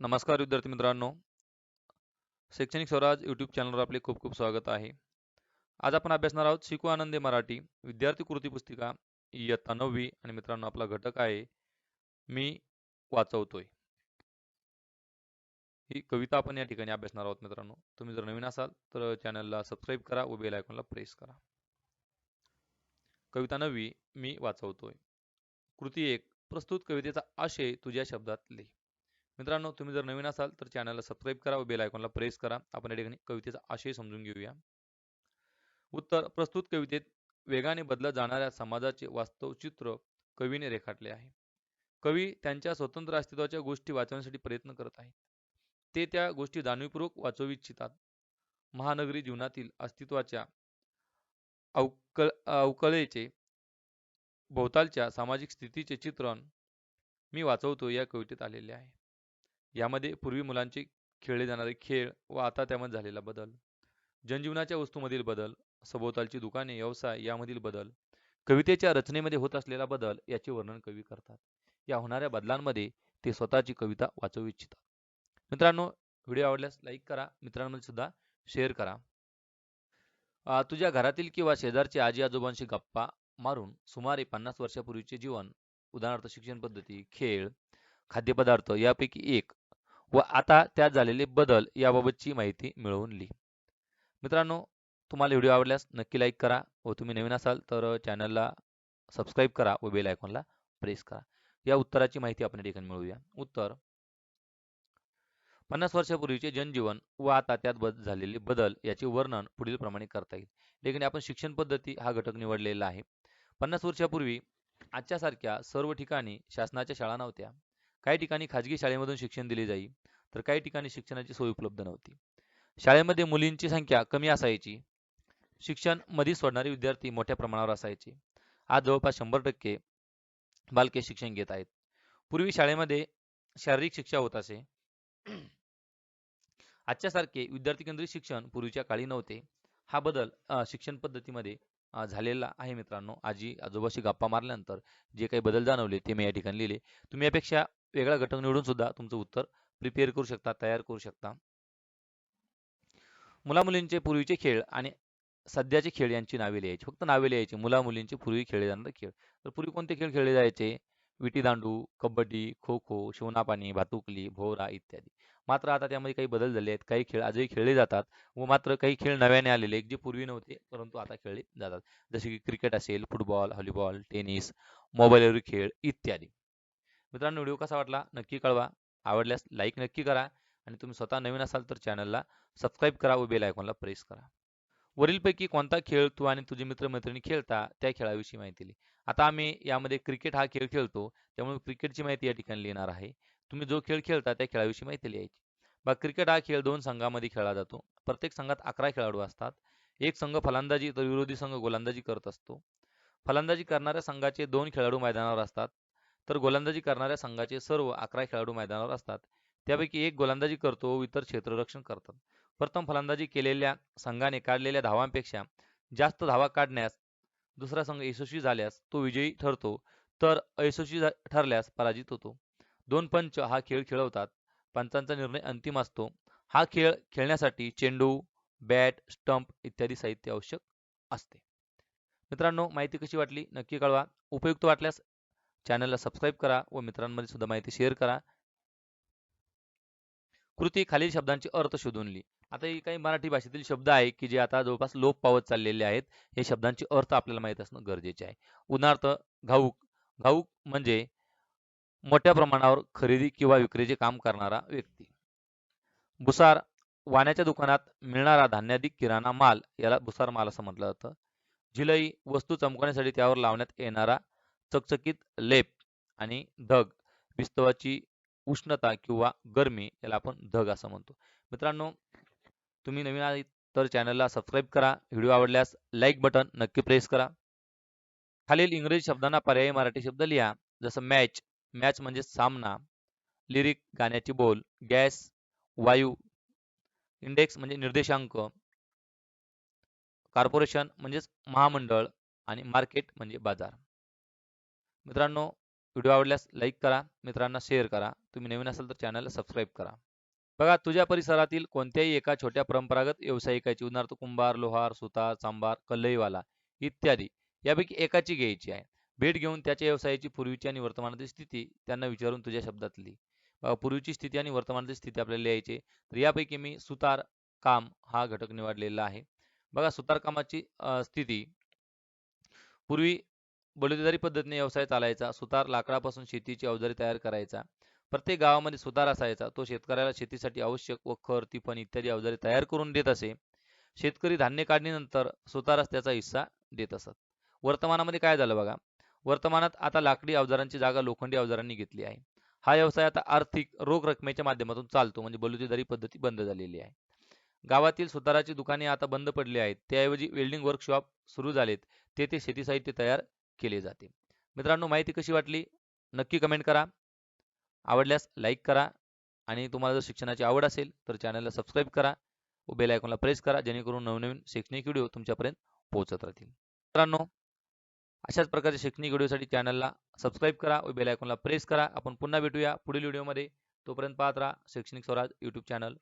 नमस्कार विद्यार्थी मित्रांनो. शैक्षणिक स्वराज यूट्यूब चॅनलवर आपले खूप खूप स्वागत आहे. आज आपण अभ्यासणार आहोत शिकू आनंदे मराठी विद्यार्थी कृती पुस्तिका इयत्ता नववी आणि मित्रांनो आपला घटक आहे मी वाचवतोय. ही कविता आपण या ठिकाणी अभ्यासणार आहोत मित्रांनो. तुम्ही जर नवीन असाल तर चॅनलला सबस्क्राईब करा व बेल आयकॉनला प्रेस करा. कविता नववी मी वाचवतोय. कृती एक प्रस्तुत कवितेचा आशय तुझ्या शब्दात लिही मित्रांनो तुम्ही जर नवीन असाल तर चॅनलला सबस्क्राईब करा व बेल आयकॉनला प्रेस करा. आपण या ठिकाणी कवितेचा आशय समजून घेऊया. उत्तर प्रस्तुत कवितेत वेगाने बदलत जाणाऱ्या समाजाचे वास्तव चित्र कवीने रेखाटले आहे. कवी त्यांच्या स्वतंत्र अस्तित्वाच्या गोष्टी वाचवण्यासाठी प्रयत्न करत आहेत. ते त्या गोष्टी जाणीवपूर्वक वाचवू इच्छितात. महानगरी जीवनातील अस्तित्वाच्या अवकल अवकळेचे भोवतालच्या सामाजिक स्थितीचे चित्रण मी वाचवतो या कवितेत आलेले आहे. यामध्ये पूर्वी मुलांचे खेळले जाणारे खेळ व आता त्यामध्ये झालेला बदल. जनजीवनाच्या वस्तूमधील बदल सभोवतालची दुकाने व्यवसाय यामधील बदल कवितेच्या रचनेमध्ये होत असलेला बदल याचे वर्णन कवी करतात. या होणाऱ्या बदलांमध्ये ते स्वतःची कविता वाचवू इच्छितात. मित्रांनो व्हिडिओ आवडल्यास लाईक करा मित्रांमध्ये सुद्धा शेअर करा. तुझ्या घरातील किंवा शेजारचे आजी आजोबांशी गप्पा मारून सुमारे पन्नास वर्षापूर्वीचे जीवन उदाहरणार्थ शिक्षण पद्धती खेळ खाद्यपदार्थ यापैकी एक व आता त्यात झालेले बदल याबाबतची माहिती मिळवून ली. मित्रांनो तुम्हाला व्हिडिओ आवडल्यास नक्की लाईक करा व तुम्ही नवीन असाल तर चॅनलला सबस्क्राईब करा व बेल आयकॉनला प्रेस करा. या उत्तराची माहिती आपण ठिकाणी मिळवूया. उत्तर. पन्नास वर्षापूर्वीचे जनजीवन व आता त्यात बद झालेले बदल याचे वर्णन पुढील प्रमाणे करता येईल. ठिकाणी आपण शिक्षण पद्धती हा घटक निवडलेला आहे. पन्नास वर्षापूर्वी आजच्यासारख्या सर्व ठिकाणी शासनाच्या शाळा नव्हत्या. काही ठिकाणी खाजगी शाळेमधून शिक्षण दिले जाई तर काही ठिकाणी शिक्षणाची सोय उपलब्ध नव्हती. शाळेमध्ये मुलींची संख्या कमी असायची. शिक्षणमध्ये सोडणारे विद्यार्थी मोठ्या प्रमाणावर असायचे. आज जवळपास शंभर टक्के बालके शिक्षण घेत आहेत. पूर्वी शाळेमध्ये शारीरिक शिक्षा होत असे. आजच्या सारखे विद्यार्थी केंद्रित शिक्षण पूर्वीच्या काळी नव्हते. हा बदल शिक्षण पद्धतीमध्ये झालेला आहे मित्रांनो. आजी आजोबाशी गप्पा मारल्यानंतर जे काही बदल जाणवले ते मी या ठिकाणी लिहिले. तुम्ही यापेक्षा वेगळा घटक निवडून सुद्धा तुमचं उत्तर प्रिपेअर करू शकता तयार करू शकता. मुला मुलींचे पूर्वीचे खेळ आणि सध्याचे खेळ यांची नावे लिहायची. फक्त नावे लिहायची. मुला मुलींचे पूर्वी खेळले जाणारे खेळ. तर पूर्वी कोणते खेळ खेळले जायचे? विटी दांडू कबड्डी खो खो शिवनापाणी भातुकली भोवरा इत्यादी. मात्र आता त्यामध्ये काही बदल झाले आहेत. काही खेळ आजही खेळले जातात व मात्र काही खेळ नव्याने आलेले जे पूर्वी नव्हते परंतु आता खेळले जातात. जसे की क्रिकेट असेल फुटबॉल व्हॉलीबॉल टेनिस मोबाईलवरील खेळ इत्यादी. मित्रांनो व्हिडिओ कसा वाटला नक्की कळवा. आवडल्यास लाईक नक्की करा आणि तुम्ही स्वतः नवीन असाल तर चॅनलला सबस्क्राईब करा व बेल आयकॉनला प्रेस करा. वरीलपैकी कोणता खेळ तू आणि तुझे मित्रमैत्रिणी खेळता त्या खेळाविषयी माहिती दिली आता आम्ही यामध्ये क्रिकेट हा खेळ खेळतो त्यामुळे क्रिकेटची माहिती या ठिकाणी लिहिणार आहे. तुम्ही जो खेळ खेळता त्या खेळाविषयी माहिती लिहायची. बघ क्रिकेट हा खेळ दोन संघामध्ये खेळला जातो. प्रत्येक संघात अकरा खेळाडू असतात. एक संघ फलंदाजी तर विरोधी संघ गोलंदाजी करत असतो. फलंदाजी करणाऱ्या संघाचे दोन खेळाडू मैदानावर असतात. तर गोलंदाजी करणाऱ्या संघाचे सर्व अकरा खेळाडू मैदानावर असतात. त्यापैकी एक गोलंदाजी करतो व इतर क्षेत्ररक्षण करतात. प्रथम फलंदाजी केलेल्या संघाने काढलेल्या धावांपेक्षा जास्त धावा काढण्यास दुसरा संघ यशस्वी झाल्यास तो विजयी ठरतो. तर अयशस्वी ठरल्यास पराजित होतो. दोन पंच हा खेळ खेळवतात. पंचांचा निर्णय अंतिम असतो. हा खेळ खेळण्यासाठी चेंडू बॅट स्टंप इत्यादी साहित्य आवश्यक असते. मित्रांनो माहिती कशी वाटली नक्की कळवा. उपयुक्त वाटल्यास चॅनलला सबस्क्राईब करा व मित्रांमध्ये सुद्धा माहिती शेअर करा. कृती खालील शब्दांचे अर्थ शोधून लिही. आता ही काही मराठी भाषेतील शब्द आहे की जे आता जवळपास लोप पावत चाललेले आहेत. हे शब्दांचे अर्थ आपल्याला माहीत असणं गरजेचे आहे. उदाहरणार्थ घाऊक. घाऊक म्हणजे मोठ्या प्रमाणावर खरेदी किंवा विक्रीचे काम करणारा व्यक्ती. भुसार वाण्याच्या दुकानात मिळणारा धान्याधिक किराणा माल याला भुसार माल असं म्हटलं जातं. जिलई वस्तू चमकवण्यासाठी त्यावर लावण्यात येणारा चकचकीत लेप आणि धग विस्तवाची उष्णता किंवा गरमी याला आपण धग असं म्हणतो. मित्रांनो तुम्ही नवीन आहात तर चॅनलला सबस्क्राईब करा. व्हिडिओ आवडल्यास लाईक बटन नक्की प्रेस करा. खालील इंग्रजी शब्दांना पर्यायी मराठी शब्द लिहा. जसं मॅच मॅच म्हणजे सामना लिरिक गाण्याची बोल गॅस वायू इंडेक्स म्हणजे निर्देशांक कॉर्पोरेशन म्हणजेच महामंडळ आणि मार्केट म्हणजे बाजार. मित्रांनो व्हिडिओ आवडल्यास लाईक करा मित्रांना शेअर करा. तुम्ही नवीन असाल तर चॅनलला सबस्क्राईब करा. बघा तुझ्या परिसरातील कोणत्याही एका छोट्या परंपरागत व्यावसायिकाची उदाहरणार्थ कुंभार लोहार सुतार चांभार कल्लईवाला इत्यादी. यापैकी एकाची घ्यायची आहे. भेट घेऊन त्याच्या व्यवसायाची पूर्वीची आणि वर्तमानातील स्थिती त्यांना विचारून तुझ्या शब्दात लिही. बघा पूर्वीची स्थिती आणि वर्तमानातील स्थिती आपल्याला लिहायची तर यापैकी मी सुतार काम हा घटक निवडलेला आहे. बघा सुतारकामाची स्थिती. पूर्वी बलुतेदारी पद्धतीने व्यवसाय चालायचा सुतार लाकडापासून शेतीची अवजारे तयार करायचा प्रत्येक गावामध्ये सुतार असायचा तो शेतकऱ्याला शेतीसाठी आवश्यक व खर तिफन इत्यादी अवजारे तयार करून देत असे. शेतकरी धान्य काढणीनंतर सुतारास त्याचा हिस्सा देत असत. वर्तमानामध्ये काय झालं बघा? वर्तमानात आता लाकडी अवजारांची जागा लोखंडी अवजारांनी घेतली आहे. हा व्यवसाय आता आर्थिक रोख रकमेच्या माध्यमातून चालतो म्हणजे बलुतेदारी पद्धती बंद झालेली आहे. गावातील सुताराची दुकाने आता बंद पडली आहेत. त्याऐवजी वेल्डिंग वर्कशॉप सुरू झालेत. तेथे शेती साहित्य तयार केले जाते. मित्रांनो माहिती कशी वाटली? नक्की कमेंट करा. आवडल्यास लाईक करा आणि तुम्हाला जर शिक्षणाची आवड असेल तर चॅनलला सबस्क्राईब करा व बेल आयकॉनला प्रेस करा जेणेकरून नवनवीन शैक्षणिक व्हिडिओ तुमच्यापर्यंत पोहोचत राहतील. मित्रांनो अशाच प्रकारच्या शैक्षणिक व्हिडिओसाठी चॅनलला सबस्क्राईब करा व बेल आयकॉनला प्रेस करा. आपण पुन्हा भेटूया पुढील व्हिडिओमध्ये तोपर्यंत पाहत राहा शैक्षणिक स्वराज यूट्यूब चॅनल